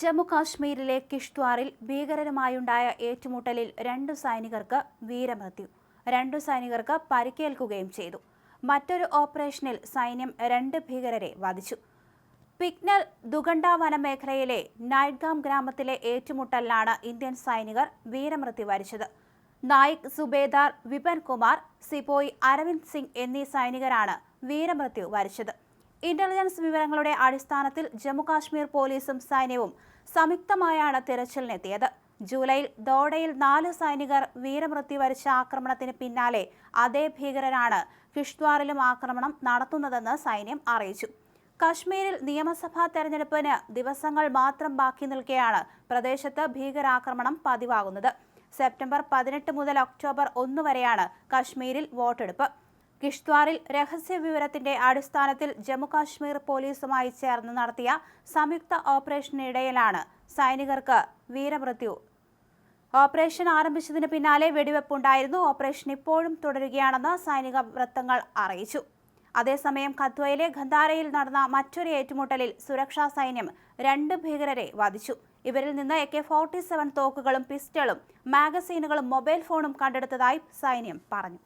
ജമ്മു കാശ്മീരിലെ കിഷ്ത്വാറിൽ ഭീകരരുമായുണ്ടായ ഏറ്റുമുട്ടലിൽ രണ്ടു സൈനികർക്ക് വീരമൃത്യു. രണ്ടു സൈനികർക്ക് പരിക്കേൽക്കുകയും ചെയ്തു. മറ്റൊരു ഓപ്പറേഷനിൽ സൈന്യം രണ്ട് ഭീകരരെ വധിച്ചു. പിക്നൽ ദുഗണ്ട വനമേഖലയിലെ നൈറ്റ്ഗാം ഗ്രാമത്തിലെ ഏറ്റുമുട്ടലിലാണ് ഇന്ത്യൻ സൈനികർ വീരമൃത്യു വരിച്ചത്. നായിക് സുബേദാർ വിപൻ കുമാർ സിപോയി അരവിന്ദ് സിംഗ് എന്നീ സൈനികരാണ് വീരമൃത്യു വരിച്ചത്. ഇന്റലിജൻസ് വിവരങ്ങളുടെ അടിസ്ഥാനത്തിൽ ജമ്മുകാശ്മീർ പോലീസും സൈന്യവും സംയുക്തമായാണ് തിരച്ചിലിനെത്തിയത്. ജൂലൈയിൽ ദോഡയിൽ നാല് സൈനികർ വീരമൃത്യു വരിച്ച ആക്രമണത്തിന് പിന്നാലെ അതേ ഭീകരരാണ് കിഷ്ത്വാറിലും ആക്രമണം നടത്തുന്നതെന്ന് സൈന്യം അറിയിച്ചു. കശ്മീരിൽ നിയമസഭാ തെരഞ്ഞെടുപ്പിന് ദിവസങ്ങൾ മാത്രം ബാക്കി നിൽക്കെയാണ് പ്രദേശത്ത് ഭീകരാക്രമണം പതിവാകുന്നത്. സെപ്റ്റംബർ പതിനെട്ട് മുതൽ ഒക്ടോബർ ഒന്ന് വരെയാണ് കശ്മീരിൽ വോട്ടെടുപ്പ്. കിഷ്ത്വാറിൽ രഹസ്യ വിവരത്തിന്റെ അടിസ്ഥാനത്തിൽ ജമ്മുകാശ്മീർ പോലീസുമായി ചേർന്ന് നടത്തിയ സംയുക്ത ഓപ്പറേഷനിടയിലാണ് സൈനികർക്ക് വീരമൃത്യു. ഓപ്പറേഷൻ ആരംഭിച്ചതിന് പിന്നാലെ വെടിവെപ്പുണ്ടായിരുന്നു ഓപ്പറേഷൻ ഇപ്പോഴും തുടരുകയാണെന്ന് സൈനിക വൃത്തങ്ങൾ അറിയിച്ചു. അതേസമയം കത്വയിലെ ഖന്താരയിൽ നടന്ന മറ്റൊരു ഏറ്റുമുട്ടലിൽ സുരക്ഷാ സൈന്യം രണ്ട് ഭീകരരെ വധിച്ചു. ഇവരിൽ നിന്ന് എ കെ ഫോർട്ടി സെവൻ തോക്കുകളും പിസ്റ്റളും മാഗസീനുകളും മൊബൈൽ ഫോണും കണ്ടെടുത്തതായി സൈന്യം പറഞ്ഞു.